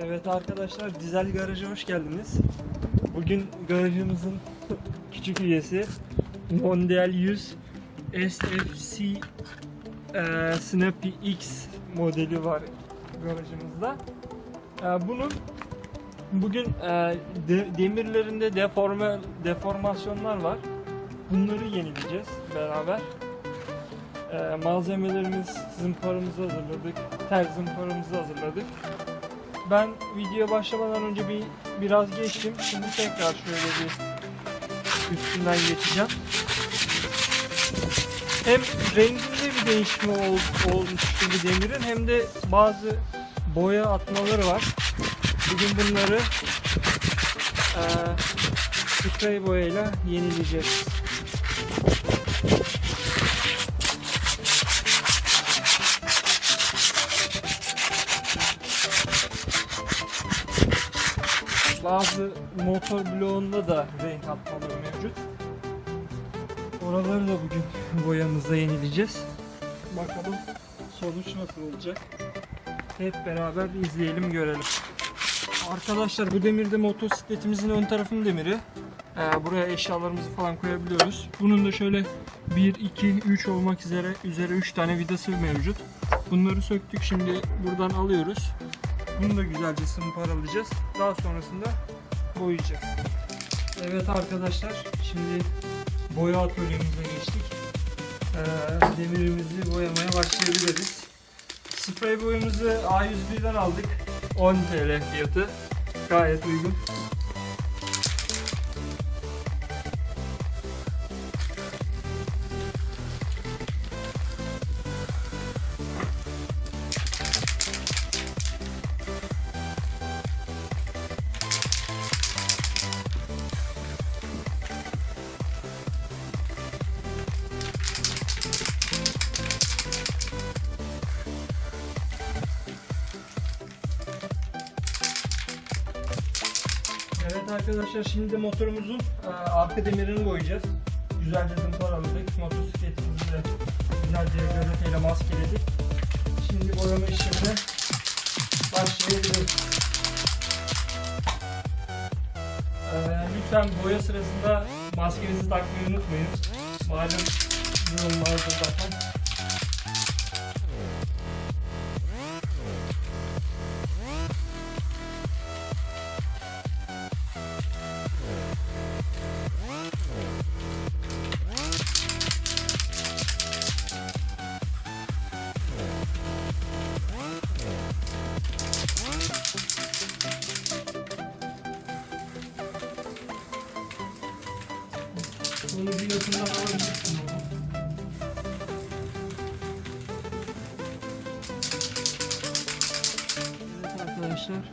Evet arkadaşlar Dizel Garaj'a hoş geldiniz. Bugün garajımızın küçük üyesi Mondial 100 SFC e, Snappy X modeli var garajımızda. E, bunun bugün e, de- demirlerinde deforme deformasyonlar var. Bunları yenileyeceğiz beraber. E, malzemelerimiz, zımparamızı hazırladık. Tel zımparamızı hazırladık. Ben video başlamadan önce bir biraz geçtim. Şimdi tekrar şöyle bir üstünden geçeceğim. Hem renginde bir değişme ol, olmuş gibi demirin hem de bazı boya atmaları var. Bugün bunları eee sprey boyayla yenileyeceğiz. Bazı motor bloğunda da renk atmaları mevcut. Oraları da bugün boyamızda yenileyeceğiz. Bakalım sonuç nasıl olacak. Hep beraber izleyelim görelim. Arkadaşlar bu demirde motosikletimizin ön tarafının demiri. Ee, buraya eşyalarımızı falan koyabiliyoruz. Bunun da şöyle 1, 2, 3 olmak üzere üzere 3 tane vidası mevcut. Bunları söktük şimdi buradan alıyoruz. Bunu da güzelce sımparalayacağız. Daha sonrasında boyayacağız. Evet arkadaşlar şimdi boya atölyemize geçtik. Ee, demirimizi boyamaya başlayabiliriz. Sprey boyamızı A101'den aldık. 10 TL fiyatı. Gayet uygun. Arkadaşlar şimdi de motorumuzun e, arka demirini boyayacağız. Güzelce zımparaladık. Motosikletimizi de güzelce gazeteyle maskeledik. Şimdi boyama işlemine başlayabiliriz. E, lütfen boya sırasında maskenizi takmayı unutmayın. Malum durum vardır zaten. Bunu bir yakından alabilirsin. Evet arkadaşlar.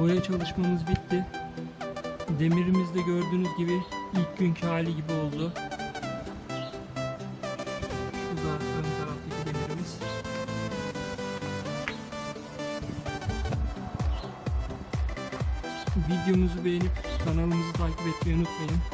Boya çalışmamız bitti. Demirimiz de gördüğünüz gibi ilk günkü hali gibi oldu. Videomuzu beğenip kanalımızı takip etmeyi unutmayın.